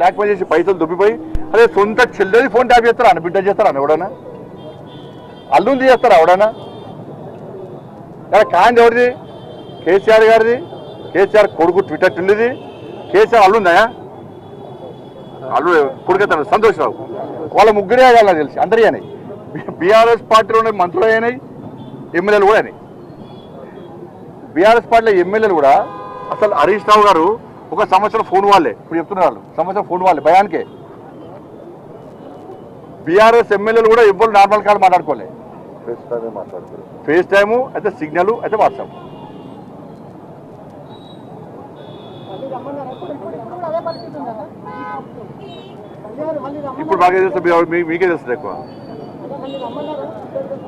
Black చేసి పైసలు దుబ్బిపోయి అదే సొంత చెల్లెది ఫోన్ ట్యాప్ చేస్తారా? అన్న బిడ్డ చేస్తారా? అని ఎవడన్నా? అల్లుంది చేస్తారా ఎవడన్నా? ఇలా ఎవరిది? కేసీఆర్ గారిది? కేసీఆర్ కొడుకు ట్విట్టర్ ఉండేది కేసీఆర్ అల్లుందా? అల్లు కొడుకెత్తాడు సంతోష్ రావు. వాళ్ళ ముగ్గురే కావాలి తెలిసి. అందరి అయినాయి. బీఆర్ఎస్ పార్టీలో ఉన్న మంత్రులు అయినాయి. ఎమ్మెల్యేలు కూడా అయినాయి. బీఆర్ఎస్ పార్టీలో ఎమ్మెల్యేలు కూడా అసలు హరీష్ రావు గారు ఒక సంవత్సరం ఫోన్ వాళ్ళే. ఇప్పుడు చెప్తున్నారు వాళ్ళు. సంవత్సరం ఫోన్ వాళ్ళే. భయానికే. బీఆర్ఎస్ ఎమ్మెల్యేలు కూడా ఎవ్వరు నార్మల్ కాల్ మాట్లాడుకోలే. ఫేస్ టైమే మాట్లాడుకోలేదు ఫేస్ టైము అయితే సిగ్నల్ అయితే వాట్సాప్. ఇప్పుడు బాగా తెలుస్తుంది మీ- మీకే తెలుస్తుంది ఎక్కువ.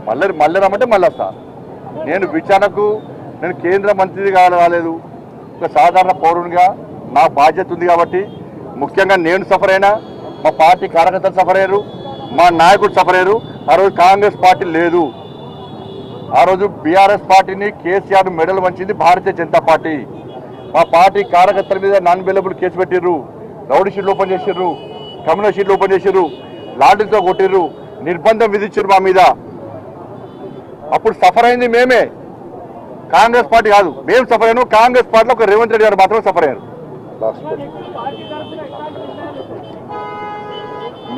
మళ్ళీ మళ్ళీ రమ్మంటే మళ్ళీ వస్తా. నేను విచారణకు నేను కేంద్ర మంత్రిది కావాలి రాలేదు. ఒక సాధారణ పౌరునిగా నా బాధ్యత ఉంది కాబట్టి ముఖ్యంగా నేను సఫర్ అయినా మా పార్టీ కార్యకర్తలు సఫర్ అయ్యారు మా నాయకుడు సఫర్ అయ్యారు. ఆ రోజు కాంగ్రెస్ పార్టీ లేదు. ఆ రోజు బీఆర్ఎస్ పార్టీని కేసీఆర్ మెడల్ వంచింది భారతీయ జనతా పార్టీ. మా పార్టీ కార్యకర్తల మీద నాన్ అవైలబుల్ కేసు పెట్టిర్రు రౌడీ షీట్లు ఓపెన్ చేసిర్రు కమ్యూనల్ షీట్లు ఓపెన్ చేసిర్రు లాటరీతో కొట్టిర్రు నిర్బంధం విధించారు మా మీద. అప్పుడు సఫర్ అయింది మేమే. కాంగ్రెస్ పార్టీ కాదు మేము సఫర్ అయ్యాను కాంగ్రెస్ పార్టీలో ఒక రేవంత్ రెడ్డి గారు మాత్రమే సఫర్ అయ్యారు. లాస్ట్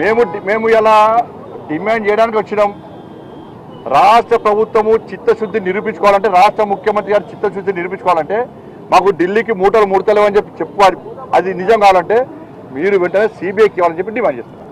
మేము మేము ఇలా డిమాండ్ చేయడానికి వచ్చినాం. రాష్ట్ర ప్రభుత్వము చిత్తశుద్ధి నిరూపించుకోవాలంటే రాష్ట్ర ముఖ్యమంత్రి గారు చిత్తశుద్ధి నిరూపించుకోవాలంటే మాకు ఢిల్లీకి మూటలు ముడతలేవు అని చెప్పి చెప్పాలి అది నిజం కావాలంటే మీరు వెంటనే సిబిఐకి ఇవ్వాలని చెప్పి డిమాండ్ చేస్తున్నారు